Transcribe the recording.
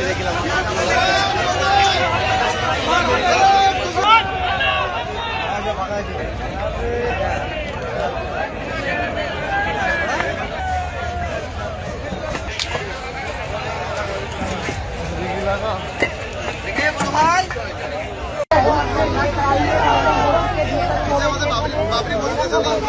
দেখলাম Abre muito essa mão.